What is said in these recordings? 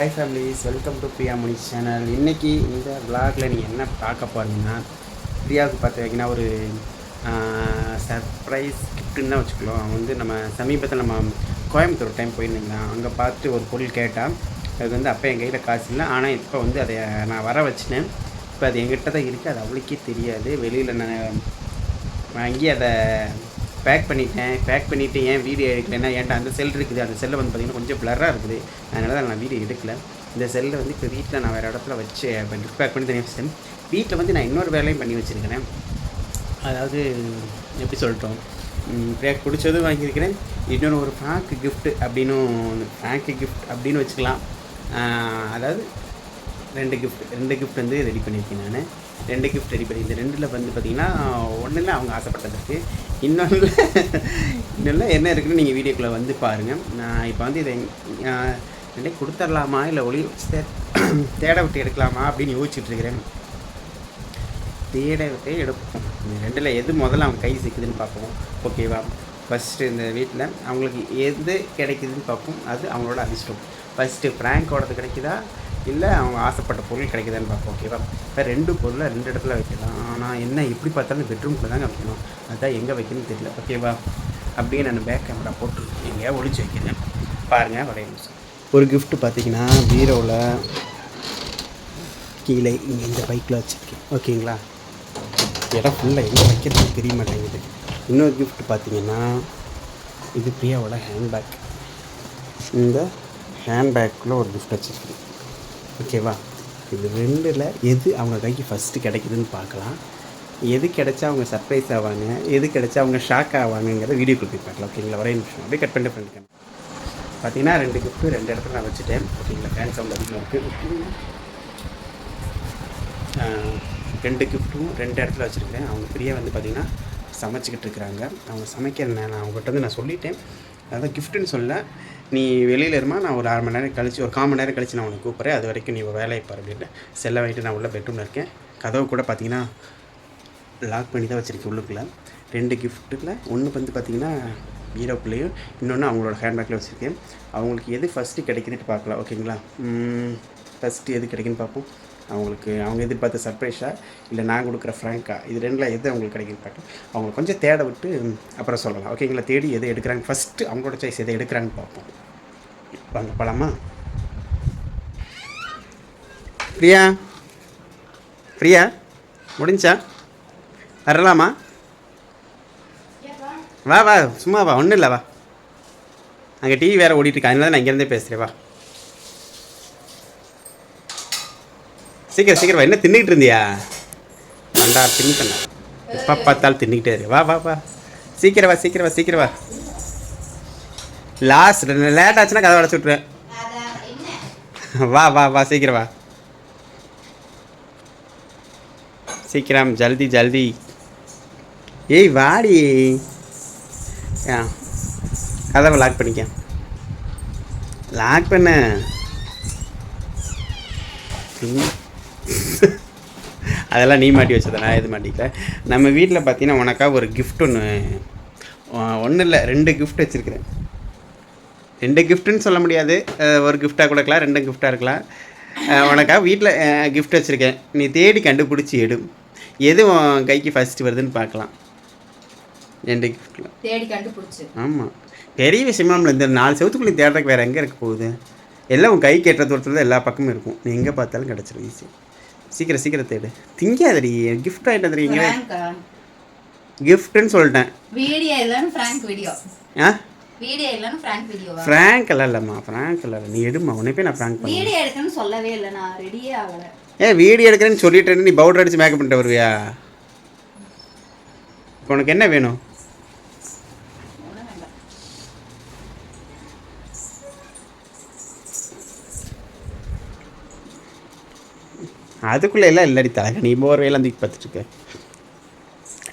Hi families welcome to Priya Mani channel இன்றைக்கி இந்த விளாகில் நீங்கள் என்ன பார்க்க போகிறீங்கன்னா பிரியாவுக்கு பார்த்து வைக்கினா ஒரு சர்ப்ரைஸ் கிஃப்ட்டுன்னு தான் வச்சுக்கலாம் வந்து நம்ம சமீபத்தில் நம்ம கோயம்புத்தூர் டைம் போயிருந்தீங்களா? அங்கே பார்த்து ஒரு பொருள் கேட்டால் அது வந்து அப்போ என் கையில் காசு இல்லை. ஆனால் இப்போ வந்து அதை நான் வர வச்சினேன் இப்போ அது எங்கிட்ட தான் இருக்குது அது அவளுக்கே தெரியாது. வெளியில் நான் வாங்கி அதை பேக் பண்ணிட்டேன் பேக் பண்ணிவிட்டு ஏன் வீடியோ எடுக்கலைன்னா ஏன்டா அந்த செல் இருக்குது? அந்த செல்லை வந்து பார்த்திங்கன்னா கொஞ்சம் ப்ளராக இருக்குது. அதனால தான் நான் வீடியோ எடுக்கல. இந்த செல்லை வந்து இப்போ வீட்டில் நான் வேறு இடத்துல வச்சு கிஃப்ட் பேக் பண்ணி தனியாக வச்சேன் வீட்டில் வந்து நான் இன்னொரு வேலையும் பண்ணி வச்சுருக்கிறேன். அதாவது எப்படி சொல்லிட்டோம் பேக் பிடிச்சதும் வாங்கியிருக்கிறேன். இன்னொன்று ஒரு ஃப்ராங்க் கிஃப்ட் அப்படின்னும் ஃப்ராங்க் கிஃப்ட் அப்படின்னு வச்சுக்கலாம். அதாவது ரெண்டு கிஃப்ட் ரெண்டு கிஃப்ட் வந்து ரெடி பண்ணியிருக்கேன் நான். ரெண்டு கிஃப்ட் ரெடி பண்ணி இந்த ரெண்டில் வந்து பார்த்தீங்கன்னா ஒன்றில் அவங்க ஆசைப்பட்டதுக்கு இன்னொன்றில் இன்னொன்றில் என்ன இருக்குன்னு நீங்கள் வீடியோக்குள்ளே வந்து பாருங்கள் நான் இப்போ வந்து இதை ரெண்டே கொடுத்துடலாமா? இல்லை ஒளி தே- தேட விட்டு எடுக்கலாமா? அப்படின்னு யோசிச்சுட்டு இருக்கிறேன். தேட விட்டே எடுப்போம். இந்த ரெண்டில் எது முதல்ல அவங்க கை சிக்குதுன்னு பார்ப்போம். ஓகேவா ஃபஸ்ட்டு இந்த வீட்டில் அவங்களுக்கு எது கிடைக்குதுன்னு பார்ப்போம். அது அவங்களோட அதிர்ஷ்டம். ஃபஸ்ட்டு ஃப்ராங்கோடது கிடைக்குதா? இல்லை அவங்க ஆசைப்பட்ட பொருள் கிடைக்குதான்னு பார்ப்போம் ஓகேவா இப்போ ரெண்டு பொருளை ரெண்டு இடத்துல வைக்கலாம். ஆனால் என்ன எப்படி பார்த்தாலும் பெட்ரூம்குள்ளே தாங்க வைக்கணும். அதுதான் எங்கே வைக்கணும்னு தெரியல ஓகேவா அப்படியே நான் பேக் கேமரா போட்டு எங்கேயா ஒழிச்சு வைக்கிறேன். பாருங்கள் வரைய நிமிஷம். ஒரு கிஃப்ட் பார்த்தீங்கன்னா பீரோவில் கீழே இங்கே இந்த பைக்கில் வச்சுருக்கேன் ஓகேங்களா இடம் ஃபுல்லாக எங்கே வைக்கிறதுக்கு தெரிய மாட்டேங்குது. இன்னொரு கிஃப்ட் பார்த்தீங்கன்னா இது பிரியாவோட ஹேண்ட்பேக் இந்த ஹேண்ட்பேக்கில் ஒரு கிஃப்ட் வச்சுருக்கேன். ஓகேவா? இது ரெண்டில் எது அவங்க கைக்கு ஃபஸ்ட்டு கிடைக்குதுன்னு பார்க்கலாம். எது கிடைச்சா அவங்க சர்ப்ரைஸ் ஆவாங்க எது கிடைச்சா அவங்க ஷாக் ஆவாங்கங்கிறத வீடியோ கொடுத்து பார்க்கலாம். ஓகேங்களா? ஒரே நிமிஷம். அப்படியே கட் பண்ணிட்டு பண்ணிட்டேன் பார்த்தீங்கன்னா ரெண்டு கிஃப்ட்டு ரெண்டு இடத்துல நான் வச்சுட்டேன். ஓகேங்களா? ஃபேன் சவுண்ட் அதிகமாக இருக்குது ரெண்டு கிஃப்ட்டும் ரெண்டு இடத்துல வச்சுருக்கேன். அவங்க ஃப்ரீயாக வந்து பார்த்திங்கன்னா சமைச்சிக்கிட்டு இருக்கிறாங்க. அவங்க சமைக்கிற நான் அவங்ககிட்ட வந்து நான் சொல்லிட்டேன். அதான் கிஃப்ட்டுன்னு சொல்ல நீ வெளியில் இருமா? நான் ஒரு அரை மணி நேரம் கழிச்சு ஒரு கால் மணி நேரம் கழிச்சு நான் உனக்கு கூப்பிட்றேன். அது வரைக்கும் நீ வேலையை பாரு அப்படின்ட்டு செல்லை வாங்கிட்டு நான் உள்ள பெட்ரூமில் இருக்கேன். கதவு கூட பார்த்தீங்கன்னா லாக் பண்ணி தான் வச்சுருக்கேன் உள்ளுக்குள்ளே. ரெண்டு கிஃப்ட்டில் ஒன்று வந்து பார்த்திங்கன்னா பீரோக்குள்ளேயும் இன்னொன்று அவங்களோட ஹேண்ட்பேக்கில் வச்சுருக்கேன். அவங்களுக்கு எது ஃபஸ்ட்டு கிடைக்குதுன்ட்டு பார்க்கலாம் ஓகேங்களா ஃபஸ்ட்டு எது கிடைக்குன்னு பார்ப்போம். அவங்களுக்கு அவங்க எதிர்பார்த்த சர்ப்ரைஸா இல்லை நான் கொடுக்குற ஃப்ராங்கா இது ரெண்டில் எது அவங்களுக்கு கிடைக்குன்னு பார்க்கலாம் அவங்க கொஞ்சம் தேட விட்டு அப்புறம் சொல்லலாம். ஓகேங்களா தேடி எது எடுக்கிறாங்க? ஃபஸ்ட்டு அவங்களோட சாய்ஸ் எதை எடுக்கிறாங்கன்னு பார்ப்போம். வாங்க போகலாமா பிரியா? பிரியா? முடிஞ்சா? வரலாமா? வா வா சும்மா வா ஒன்றும் இல்லை வா. அங்கே டிவி வேறு ஓடிட்டுருக்கு அதனால நான் இங்கேருந்தே பேசுகிறேன் வா. சீக்கிரம் சீக்கிரம். என்ன தின்னுக்கிட்டு இருந்தியா? வண்டா தின்னுக்கண்ணா எப்போ பார்த்தாலும் தின்னுக்கிட்டே வா வா வா. சீக்கிரம் வா சீக்கிரம் வா சீக்கிரம் வா. லாஸ்ட் லேட் ஆச்சுன்னா கதை வளச்சு விட்ருவேன் வா வா வா சீக்கிரம் வா. சீக்கிரம் ஜல்தி ஜல்தி. ஏய் வாடி. ஆ கதவை லாக் பண்ணிக்க. லாக் பண்ண. ம். அதெல்லாம் நீ மாட்டி வச்சத நான் எது மாட்டிக்கல. நம்ம வீட்டில் பார்த்தீங்கன்னா உனக்கா ஒரு gift ஒன்று ஒன்றும் இல்லை ரெண்டு gift வச்சுருக்கிறேன். ரெண்டு கிஃப்ட்டுன்னு சொல்ல முடியாது. ஒரு கிஃப்டாக கொடுக்கலாம் ரெண்டு கிஃப்டாக இருக்கலாம். அஹ் உனக்கா வீட்டில் gift வச்சுருக்கேன். நீ தேடி கண்டுபிடிச்சி எடு. எது உன் கைக்கு ஃபஸ்ட்டு வருதுன்னு பார்க்கலாம். ரெண்டு கிஃப்ட்டில் தேடி கண்டுபிடிச்சு. ஆமாம் பெரிய விஷயமா இல்லை இந்த நாலு செவத்துக்குள்ளே தேடுறதுக்கு வேறு எங்கே இருக்க போகுது? எல்லாம் உன் கை கேட்ட தூரத்தில் எல்லா பக்கமும் இருக்கும். நீ எங்கே பார்த்தாலும் கிடச்சிரும் ஈஸி சீக்கிரம் சீக்கிரம் தேடு. திங்காதடி கிஃப்ட் ஆகிட்டு ஃப்ராங்கா கிஃப்ட்டுன்னு சொல்லிட்டேன். வீடியோ இல்லைன்னு ஃப்ராங்க் வீடியோ ஆ? வீடியோ இல்லைன்னு ஃப்ராங்க் வீடியோவா ஃப்ராங்க் எல்லாம் இல்லைம்மா ஃப்ராங்க் இல்லை. நீ எடுமா உன்னை போய் நான் ஃப்ராங்க் வீடியோ எடுக்கணும்னு சொல்லவே இல்லை நான் ரெடியே ஆகல. ஏன் வீடியோ எடுக்கிறேன்னு சொல்லிட்டு நீ பவுடர் அடிச்சு மேக்கப் பண்ணிட்டு வருவியா? உனக்கு என்ன வேணும் ஒன்றும் வேண்டாம் அதுக்குள்ளே எல்லாம் இல்லடி தலக நீ வேலை தூக்கி பார்த்துட்டு இருக்க.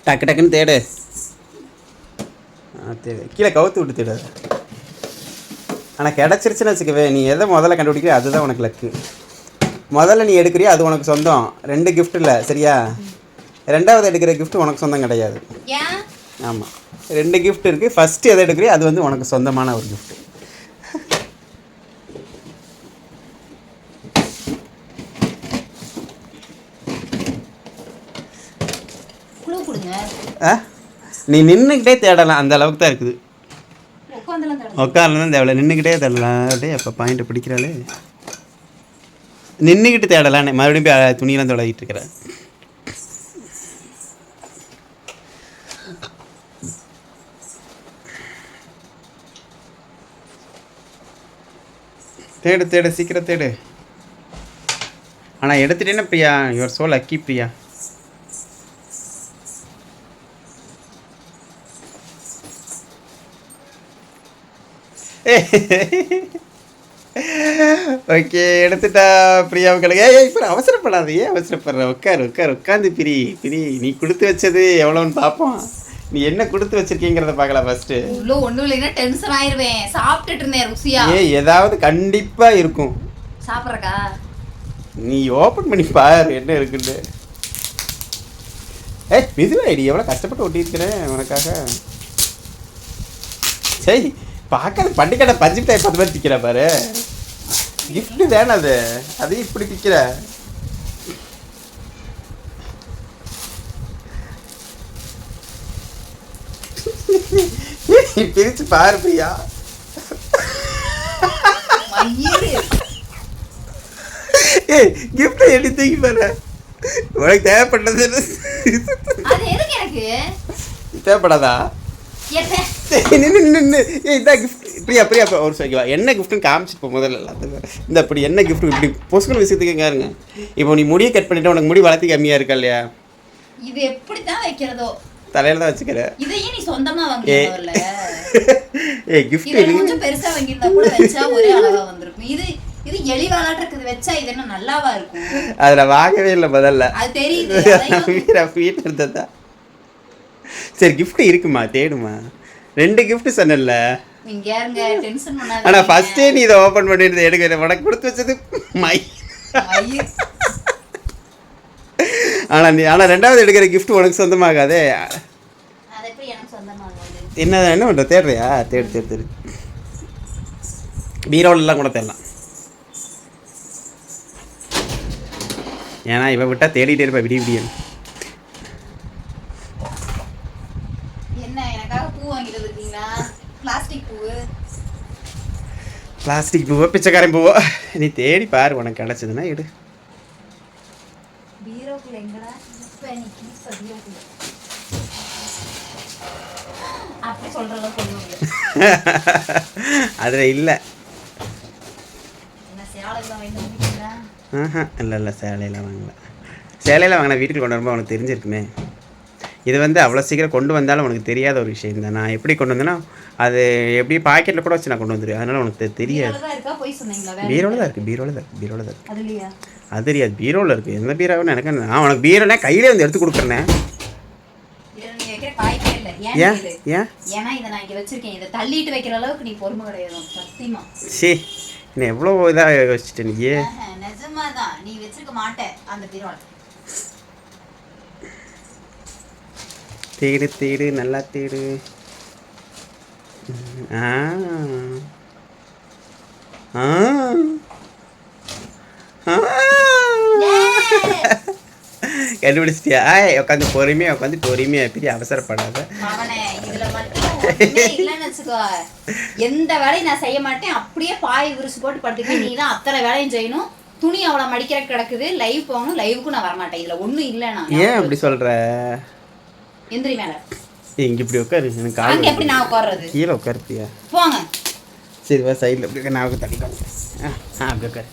டக்கு டக்குன்னு தேடு. ஆ தேடு. கீழே கவுத்து விட்டு தேடு ஆனால் கிடச்சிருச்சுன்னு வச்சுக்கவே நீ எதை முதல்ல கண்டுபிடிக்கிறியோ அதுதான் உனக்கு லக்கு முதல்ல நீ எடுக்கிறியோ அது உனக்கு சொந்தம். ரெண்டு gift இல்லை சரியா? ரெண்டாவது எடுக்கிற gift உனக்கு சொந்தம் கிடையாது. ஆமாம் ரெண்டு gift இருக்குது ஃபஸ்ட்டு எதை எடுக்கிறியோ அது வந்து உனக்கு சொந்தமான ஒரு gift. நீ நின்றுக்கிட்டே தேடலாம் அந்த அளவுக்கு தான் இருக்குது. உட்காரலாம் தேவையில்ல நின்றுக்கிட்டே தேடலாம். அப்படியே அப்போ பாயிண்ட் பிடிக்கிறாளே. நின்றுக்கிட்டு தேடலாம் மறுபடியும் போய் துணியெல்லாம் தொடங்கிட்டு இருக்கிறேன் தேடு தேடு சீக்கிரம் தேடு. ஆனால் எடுத்துட்டேன்னா Priya? Your so lucky Priya. Okay எடுத்துட்டா பிரியா உங்களுக்கு. ஏய் இப்போ அவசரப்படாத. ஏன் அவசரப்படுற? உட்காரு உட்காரு உட்காந்து பிரி பிரி. நீ கொடுத்து வச்சது எவ்வளோன்னு பார்ப்போம் நீ என்ன கொடுத்து வச்சிருக்கீங்கிறத பார்க்கலாம் ஃபர்ஸ்ட்டு இவ்வளோ ஒன்றும் இல்லைன்னா டென்ஷன் ஆயிருவேன். சாப்பிட்டுட்டு இருந்தேன் ருசியா. ஏய் ஏதாவது கண்டிப்பாக இருக்கும். சாப்பிட்றக்கா? நீ ஓப்பன் பண்ணி பாரு என்ன இருக்குன்னு. ஏய் மிதுவாயிடி எவ்வளோ கஷ்டப்பட்டு ஒட்டியிருக்கிறேன் உனக்காக. சரி பார்க்காத பண்டிகடை பஞ்சு மிட்டாய் பத்து மாதிரி திக்கிற பாரு. gift தானே அது? அதையும் இப்படி திக்கிற. பிரிச்சு பாரு பிரியா. ஏய் gift எடி தூக்கி பாரு? உனக்கு தேவைப்பட்டது அது தேவைப்படாதா? நின்னு ஏய் இந்த கிஃப்ட் பிரியா பிரியா ஒரு சொல்லிவா என்ன கிஃப்ட்னு காமிச்சிட்டு போ முதல்ல எல்லாத்துக்கும் இந்த இப்படி என்ன கிஃப்ட் இப்படி பொசுக்கல் விஷயத்துக்கு இருங்க. இப்போ நீ முடியை கட் பண்ணிட்டு உனக்கு முடி வளர்த்தி கம்மியா இருக்கா இல்லையா? இது எப்படித்தான் வைக்கிறதோ. தலையில தான் வச்சுக்கிற. இதையும் நீ சொந்தமா ஏய். வாங்கினதுல ஏய் கிஃப்ட் இதை கொஞ்சம் பெருசா வாங்கியிருந்தா கூட வச்சா ஒரே அளவா வந்திருக்கும். இது இது இருக்குது வச்சா இது என்ன நல்லாவா இருக்கும்? அதில் வாங்கவே இல்லை முதல்ல. அது தெரியுது வீட்டில் இருந்ததா சரி gift இருக்குமா? தேடுமா? ரெண்டு யாருங்க டென்ஷன் ஆனா ஃபர்ஸ்டே நீ இதை ஓப்பன் பண்ணிட்டு எடுக்க உனக்கு கொடுத்து வச்சது மை ஆனா நீ ஆனா ரெண்டாவது எடுக்கிற gift உனக்கு சொந்தமாகாதே. என்ன என்ன பண்ணுற தேடுறியா? தேடு தேடு தேடு. பீரோலெலாம் கூட தேடலாம். ஏன்னா இவ விட்டா தேடிட்டே இருப்பா விடிய விடிய என்ன எனக்காக பூ வாங்கிட்டு இருக்கீங்களா பிளாஸ்டிக் பூ பிளாஸ்டிக் பூவோ பிச்சைக்காரன் பூவோ. நீ தேடி பாரு உனக்கு கிடச்சதுன்னா எடு அதில் இல்லை. ஆஹா இல்லை இல்லை சேலையெல்லாம் வாங்கல. சேலையில் வாங்கின வீட்டுக்கு கொண்டு வரும்போது உனக்கு தெரிஞ்சிருக்குமே. இது வந்து அவ்வளோ சீக்கிரம் கொண்டு வந்தாலும் உனக்கு தெரியாத ஒரு விஷயம் தான் நான் எப்படி கொண்டு வந்தேன்னா அது எப்படி பாக்கெட்டில் கூட வச்சு நான் கொண்டு வந்துடுவேன் அதனால உனக்கு தெரியாது. பீரோல பீரோவில் தான் இருக்குது பீரோவில் தான் இருக்குது பீரோவில் தான் இருக்குது அது தெரியாது. பீரோவில் இருக்குது எந்த பீரோன்னு எனக்கு நான் உனக்கு பீரோனா கையிலே வந்து எடுத்து கொடுக்குறேனே. ஏன் ஏன்? ஏன்னா இதை நான் இங்க வச்சிருக்கேன். இதை தள்ளிட்டு வைக்கிற அளவுக்கு நீ பொறுமை கிடையாது. சத்தியமா. சே என்ன எவ்வளோ இதாக யோசிச்சிட்டேன் நீ? ஆஹா, நிஜமாதான். நீ வச்சிருக்க மாட்ட அந்த பீரோல. தேடு தேடு. நல்லா தேடு. கண்டுபிடிச்சிட்டியா? ஆய் உட்காந்து பொறுமையாக உட்காந்து பொறுமையாக பெரிய அவசரப்படாத. எந்த வேலையும் நான் செய்ய மாட்டேன். அப்படியே பாய் விரிச்சு போட்டு படுத்துக்க நீ தான் அத்தனை வேலையும் செய்யணும். துணி அவ்வளோ மடிக்கிற கிடக்குது. லைவ் போகணும். லைவுக்கும் நான் வரமாட்டேன். இதுல ஒண்ணும் இல்லைண்ணா ஏன் அப்படி சொல்கிற எந்திரி மேல. இங்கே இப்படி உட்காரு. எனக்கு அங்க கால் எப்படி நான் உட்கார்றது? கீழே உட்காருப்பியா? போங்க. சரி வா சைடில் உட்காரு, நான் உட்காந்து தள்ளி உட்காரு. ஆ ஆ அப்படி உட்காரு.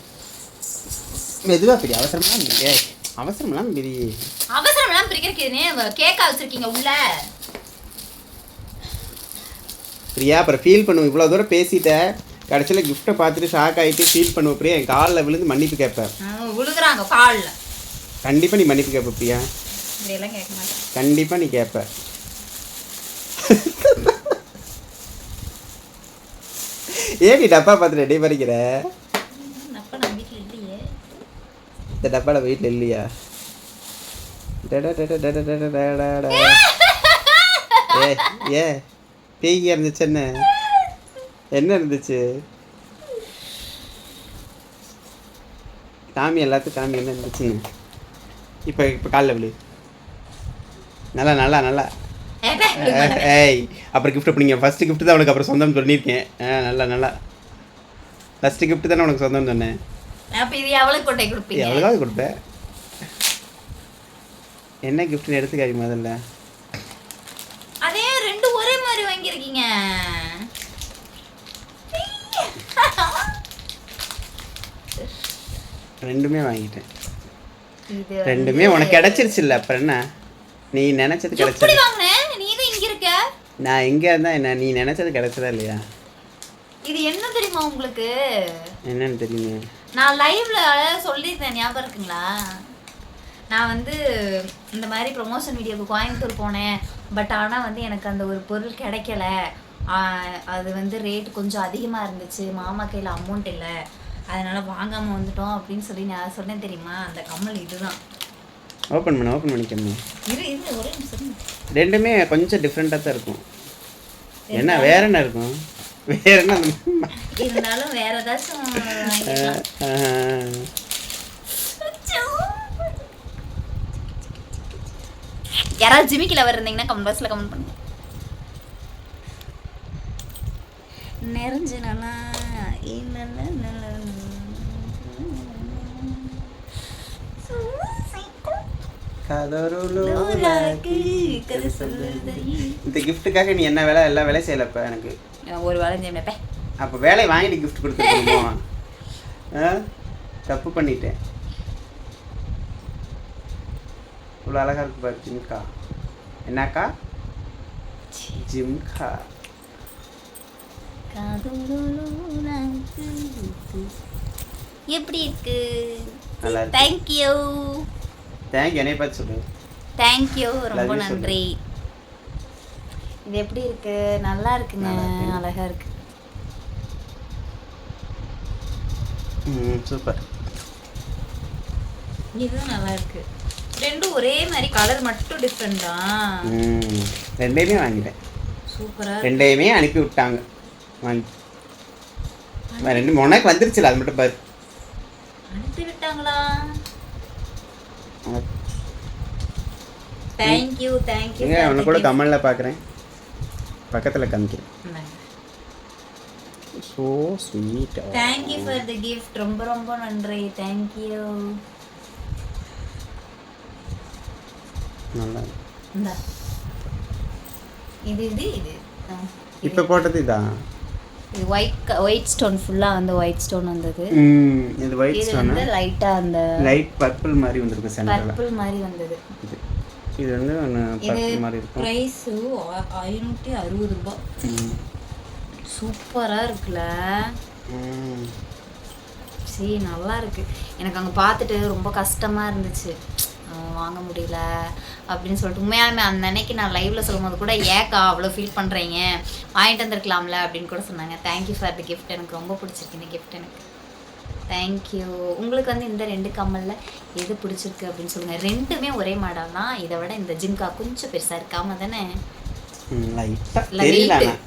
மெதுவாக பெரிய அவசரமெல்லாம் இல்லை அவசரமெல்லாம் பெரிய அவசரம் எல்லாம் பிரிக்கிறதுன்னு கேக்கா வச்சிருக்கீங்க உள்ள? பிரியா அப்புறம் ஃபீல் பண்ணுவோம். இவ்வளோ தூரம் பேசிட்டேன் கடைசியில் கிஃப்ட்டை பார்த்துட்டு ஷாக் ஆகிட்டு ஃபீல் பண்ணுவோம். பிரியா என் காலில் விழுந்து மன்னிப்பு கேட்பேன் விழுகுறாங்க கால்ல. கண்டிப்பாக நீ மன்னிப்பு கேட்ப பிரியா. இப்படி கண்டிப்பாக நீ கேட்ப ஏன் நீ டப்பா பார்த்து ரெடி பண்ணிக்கிற? அப்ப நான் வீட்டுல இல்லையே. இந்த டப்பாவில் வீட்டில் இல்லையா. ஏ ஏ பேய் இருந்துச்சு என்ன? என்ன இருந்துச்சு? காமி எல்லாத்துக்கும் காமி என்ன இருந்துச்சுன்னு? இப்போ இப்போ காலைல விழு நல்லா நல்லா நல்லா. ஏய் அப்புறம் கிஃப்ட் அப்படிங்க ஃபஸ்ட்டு gift தான் உனக்கு அப்புறம் சொந்தம் சொல்லியிருக்கேன். ஆ நல்லா நல்லா. ஃபஸ்ட்டு gift தானே உனக்கு சொந்தம் சொன்னேன். அப்ப இது எவ்வளவு கொண்டை கொடுப்பீங்க? எவ்வளோக்காவது கொடுப்பேன் என்ன கிஃப்ட்னு எடுத்துக்காரி முதல்ல. அதே ரெண்டு ஒரே மாதிரி வாங்கியிருக்கீங்க. ரெண்டுமே வாங்கிட்டேன். இது ரெண்டுமே உனக்கு கிடைச்சிருச்சுல்ல அப்புறம் என்ன? நீ நினச்சது எப்படி கிடைச்சது வாங்கின நீ தான் இங்க இருக்க நான் எங்கே இருந்தா என்ன நீ நினச்சது கிடைச்சதா இல்லையா? இது என்ன தெரியுமா உங்களுக்கு? என்னன்னு தெரியுமே. நான் லைவ்ல சொல்லியிருந்தேன் ஞாபகம் இருக்குங்களா? நான் வந்து இந்த மாதிரி ப்ரொமோஷன் வீடியோக்கு கோயம்புத்தூர் போனேன். பட் ஆனால் வந்து எனக்கு அந்த ஒரு பொருள் கிடைக்கல. அது வந்து ரேட் கொஞ்சம் அதிகமாக இருந்துச்சு. மாமா கையில் அமௌண்ட் இல்லை. அதனால வாங்காமல் வந்துட்டோம் அப்படின்னு சொல்லி நான் சொன்னேன் தெரியுமா? அந்த கம்மல் இதுதான். ஓப்பன் பண்ண ஓப்பன் பண்ணிக்கணும் இரு இரு ஒரே நிமிஷம் ரெண்டுமே கொஞ்சம் டிஃப்ரெண்ட்டாக தான் இருக்கும். என்ன வேற என்ன இருக்கும்? வேற என்ன இருந்தாலும் வேற ஏதாச்சும். யாராவது ஜிமிக்கி லவர் இருந்தீங்கன்னா கமெண்ட் பாக்ஸ்ல கமெண்ட் பண்ணுங்க. நிறைஞ்சு நல்லா இந்த கிஃப்ட்டுக்காக நீ என்ன வேலை எல்லா வேலையும் செய்யலப்ப எனக்கு? ஒரு வேலை செய்யப்பே அப்போ வேலையை வாங்கிட்டு கிஃப்ட் கொடுத்துருக்கோம் தப்பு பண்ணிட்டேன். இவ்வளோ அழகா இருக்கு பாரு ஜிம்கா. என்னக்கா? ஜிம்கா. எப்படி இருக்கு? நல்லா இருக்கு. தேங்க்யூ தேங்க் என்னைய பார்த்து சொல்லு. தேங்க்யூ ரொம்ப. நன்றி. இது எப்படி இருக்கு? நல்லா இருக்குங்க. அழகா இருக்கு. சூப்பர். இதுவும் நல்லா இருக்கு. ரெண்டும் ஒரே மாதிரி கலர் மட்டும் டிஃப்ரெண்ட் தான் ரெண்டையுமே வாங்கிட்டேன். சூப்பரா ரெண்டையுமே அனுப்பி விட்டாங்க. வாங்கி. ரெண்டு உனக்கு வந்துருச்சுல அது மட்டும் பாரு. அனுப்பி விட்டாங்களா? தேங்க்யூ தேங்க்யூ எங்க அவனை கூட கமலில் பார்க்குறேன் பக்கத்தில் காமிக்கிறேன். So sweet thank you for the gift ரொம்ப ரொம்ப நன்றி. தேங்க்யூ நல்லா இது இது இது. இப்போ போட்டது இதான் இது ஒயிட் ஒயிட் ஸ்டோன் ஃபுல்லாக வந்து ஒயிட் ஸ்டோன் வந்தது. இது ஒயிட் ஸ்டோன் வந்து லைட்டாக அந்த லைட் பர்பிள் மாதிரி வந்திருக்கும் சென்டரில் பர்பிள் மாதிரி வந்தது. இது. இது வந்து மாதிரி இருக்கும். ப்ரைஸு ஐநூற்றி அறுபது ரூபாய் ம். சூப்பராக இருக்குல்ல. சரி நல்லா இருக்கு. எனக்கு அங்கே பார்த்துட்டு ரொம்ப கஷ்டமாக இருந்துச்சு. வாங்க முடியல அப்படின்னு சொல்லிட்டு உண்மையாலுமே அந்த அன்னைக்கு நான் லைவ்ல சொல்லும்போது கூட ஏக்கா அவ்வளோ ஃபீல் பண்ணுறீங்க வாங்கிட்டு வந்திருக்கலாம்ல? அப்படின்னு கூட சொன்னாங்க. தேங்க்யூ ஃபார் தி கிஃப்ட் எனக்கு ரொம்ப பிடிச்சிருக்கு இந்த கிஃப்ட் எனக்கு. தேங்க்யூ உங்களுக்கு வந்து இந்த ரெண்டு கம்மலில் எது பிடிச்சிருக்கு அப்படின்னு சொல்லுங்கள் ரெண்டுமே ஒரே மாடல் தான். இதை விட இந்த ஜிம்கா கொஞ்சம் பெருசாக இருக்காம தானே?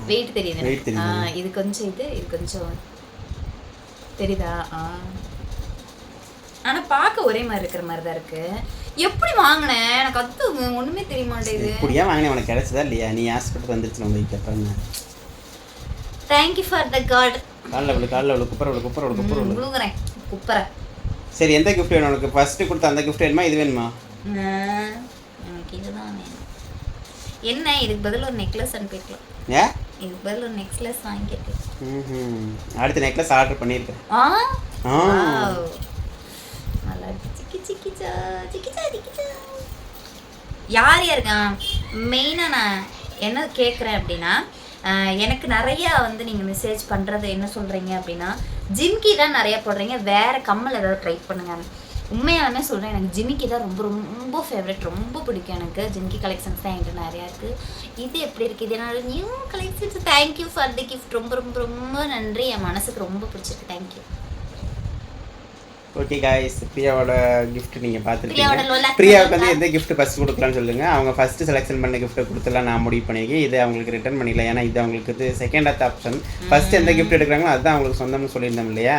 வெயிட் தெரியுது இது கொஞ்சம் இது இது கொஞ்சம் தெரியுதா? ஆ. ஆனா பார்க்க ஒரே மாதிரி இருக்கிற மாதிரி தான் இருக்கு. எப்படி வாங்கினேன் எனக்கு அது ஒண்ணுமே தெரிய மாட்டேங்குது இப்படியா வாங்கினேன் உனக்கு கிடைச்சதா இல்லையா? நீ ஆசைப்பட்டு வந்துருச்சு அப்புறம் என்ன தேங்க்யூ ஃபார் த காட் காலில் விழு காலில் விழு குப்பரை விழு குப்பரை விழு குப்பரை விழு விழுங்குறேன். குப்பரை சரி எந்த gift வேணும் உனக்கு? ஃபர்ஸ்ட் கொடுத்த அந்த gift வேணுமா? இது வேணுமா? எனக்கு இதுதான் வேணும். என்ன? இதுக்கு பதில் ஒரு நெக்லஸ் அனுப்பிக்கலாம் ஏ? இதுக்கு பதில் ஒரு நெக்லஸ் ம்ஹும். அடுத்த நெக்லஸ் ஆர்டர் பண்ணியிருக்கேன். ஆ? ஆ. நல்லா சிக்கி சிக்கிச்சா சிக்கிச்சா சிக்கிச்சா யார் யாருக்கா? மெயினாக நான் என்ன கேட்குறேன் அப்படின்னா எனக்கு நிறையா வந்து நீங்கள் மெசேஜ் பண்ணுறது என்ன சொல்கிறீங்க அப்படின்னா ஜிம்கி தான் நிறையா போடுறீங்க வேறு கம்மல் ஏதாவது ட்ரை பண்ணுங்க. உண்மையாலுமே சொல்கிறேன் எனக்கு ஜிமிக்கி தான் ரொம்ப ரொம்ப ஃபேவரட் ரொம்ப பிடிக்கும் எனக்கு. ஜிமிக்கி கலெக்ஷன்ஸ் தான் என்கிட்ட நிறையா இருக்குது இது எப்படி இருக்குது இது என்னோட new collections thank you for the gift ரொம்ப ரொம்ப ரொம்ப நன்றி. என் மனசுக்கு ரொம்ப பிடிச்சிருக்கு. தேங்க்யூ ஓகே காய்ஸ் பிரியாவோட gift நீங்கள் பார்த்துருக்கீங்க. பிரியாவுக்கு வந்து எந்த gift ஃபஸ்ட் கொடுக்கலாம்னு சொல்லுங்கள் அவங்க ஃபஸ்ட்டு செலெக்ஷன் பண்ண gift கொடுத்துலாம் நான் முடிவு பண்ணியிருக்கேன் இது அவங்களுக்கு ரிட்டர்ன் பண்ணிடல ஏன்னா இது அவங்களுக்கு இது செகண்ட் ஆத் ஆப்ஷன் ஃபஸ்ட்டு எந்த gift எடுக்கிறாங்களோ அதுதான் அவங்களுக்கு சொந்தம்னு சொல்லியிருந்தோம் இல்லையா?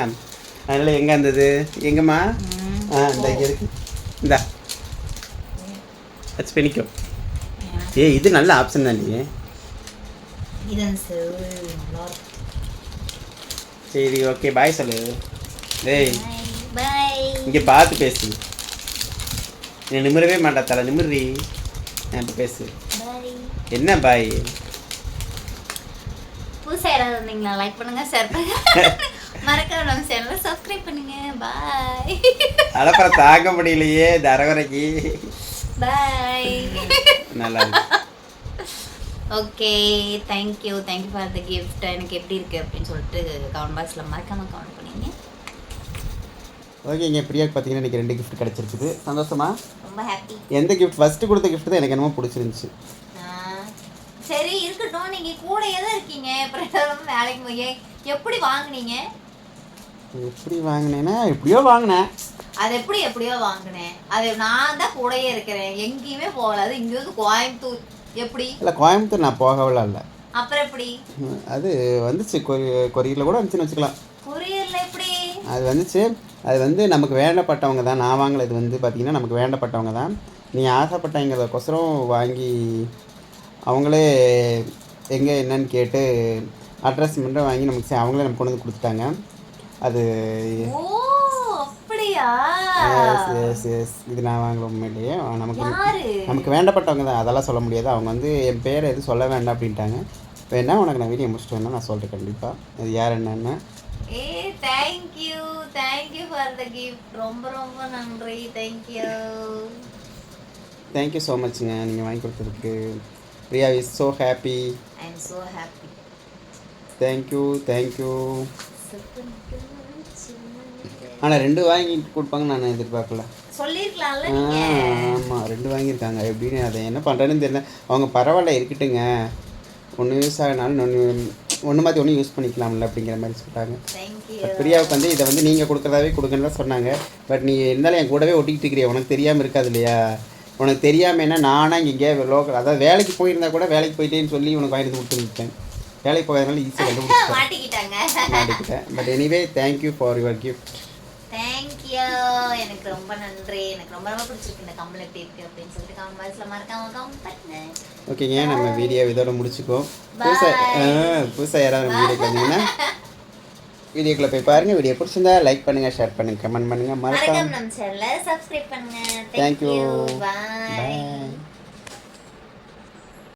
அதனால் எங்கே இருந்தது எங்கம்மா? ஆ இந்த இருக்கு. இந்தா. வச்சு பண்ணிக்கோ ஏய் இது நல்ல ஆப்ஷன் தான் இதான் சார் ஓகே பாய் சொல்லு. டேய் இங்கே பார்த்து பேசு. நீ நிமிரவே மாட்டா தலை நிமிர்றி. இப்போ பேசு. என்ன பாய்? புதுசாக யாராவது இருந்தீங்களா லைக் பண்ணுங்க ஷேர் பண்ணுங்க. மறக்காம நம்ம சேனலை சப்ஸ்கிரைப் பண்ணுங்க. பாய் அலப்பறம் தாங்க முடியலையே தரவரைக்கு பாய் நல்லா okay thank you thank you for the gift எனக்கு எப்படி இருக்கு அப்படின்னு சொல்லிட்டு கமெண்ட் பாக்ஸில் மறக்காம கமெண்ட் பண்ணிங்க ஓகேங்க பிரியாக்கு பார்த்தீங்கன்னா எனக்கு ரெண்டு கிஃப்ட் கிடச்சிருக்குது. சந்தோஷமா? ரொம்ப ஹாப்பி எந்த கிஃப்ட் ஃபஸ்ட்டு கொடுத்த கிஃப்ட் தான் எனக்கு என்னமோ பிடிச்சிருந்துச்சு. சரி இருக்கட்டும். நீங்க கூடயே தான் இருக்கீங்க வேலைக்கு போய் எப்படி வாங்குனீங்க? எப்படி வாங்கினேன்னா எப்படியோ வாங்கினேன். அது எப்படி எப்படியோ வாங்கினேன். அது நான் தான் கூடயே இருக்கிறேன். எங்கேயுமே போகல. அது இங்க வந்து கோயம்புத்தூர். எப்படி? இல்லை கோயம்புத்தூர் நான் போகவெல்லாம் இல்லை. அப்புறம் எப்படி? அது வந்துச்சு. கொரி கொரியரில் கூட வந்துச்சுன்னு வச்சுக்கலாம். அது வந்துச்சு. அது வந்து நமக்கு வேண்டப்பட்டவங்க தான். நான் வாங்கல இது வந்து பார்த்திங்கன்னா நமக்கு வேண்டப்பட்டவங்க தான். நீ ஆசைப்பட்டங்கிறதுக்கொசரம் வாங்கி அவங்களே எங்கே என்னன்னு கேட்டு அட்ரஸ் மட்டும் வாங்கி நமக்கு அவங்களே நமக்கு கொண்டு வந்து கொடுத்துட்டாங்க. அது எஸ் எஸ் எஸ் இது நான் வாங்கல உண்மையிலேயே. நமக்கு நமக்கு வேண்டப்பட்டவங்க தான். அதெல்லாம் சொல்ல முடியாது. அவங்க வந்து என் பேரை எதுவும் சொல்ல வேண்டாம் அப்படின்ட்டாங்க. வேணா உனக்கு நான் வீடியோ முடிச்சுட்டு வேணா நான் சொல்கிறேன் கண்டிப்பாக அது யார் என்னன்னு. ஏ thank you thank you for the gift ரொம்ப ரொம்ப நன்றி. தேங்க்யூ தேங்க்யூ ஸோ மச்ங்க நீங்கள் வாங்கி கொடுத்ததுக்கு. Priya is so happy I am so happy thank you thank you ஆனால் ரெண்டு வாங்கி கொடுப்பாங்க நான் எதிர்பார்க்கல. சொல்லிருக்கலாம்ல ஆமாம் ரெண்டு வாங்கியிருக்காங்க. எப்படின்னு அதை என்ன பண்ணுறேன்னு தெரியல. அவங்க பரவாயில்ல இருக்கட்டுங்க. ஒன்று யூஸ் ஆகினாலும் ஒன்று ஒன்று மாற்றி ஒன்று யூஸ் பண்ணிக்கலாம்ல அப்படிங்கிற மாதிரி சொல்லிட்டாங்க பிரியாவுக்கு வந்து இதை வந்து நீங்கள் கொடுக்குறதாவே கொடுங்கன்னு தான் சொன்னாங்க. பட் நீ இருந்தாலும் என் கூடவே ஒட்டிக்கிட்டு இருக்கிறியா? உனக்கு தெரியாமல் இருக்காது இல்லையா? உனக்கு தெரியாமல் என்ன நானாக இங்கே லோக்கல் அதாவது வேலைக்கு போயிருந்தா கூட வேலைக்கு போயிட்டேன்னு சொல்லி உனக்கு வாங்கி கொடுத்து விட்டேன். வேலைக்கு போகிறதுனால ஈஸியாக மாட்டிக்கிட்டேன். But anyway thank you for your gift எனக்கு ரொம்ப நன்றி. எனக்கு ரொம்ப ரொம்ப பிடிச்சிருக்கு இந்த கம்பல் எப்படி இருக்கு அப்படின்னு சொல்லிட்டு கமெண்ட் பாக்ஸ்ல மறக்காம கமெண்ட் பண்ணுங்க. ஓகேங்க நம்ம வீடியோ இதோட முடிச்சுக்கோம் புதுசாக புதுசாக யாராவது நம்ம வீடியோக்கு வந்தீங்கன்னா வீடியோக்குள்ளே போய் பாருங்கள் வீடியோ பிடிச்சிருந்தா லைக் பண்ணுங்கள் ஷேர் பண்ணுங்கள் கமெண்ட் பண்ணுங்கள் மறக்காம நம்ம சேனலை சப்ஸ்கிரைப் பண்ணுங்க. பாய் பாய்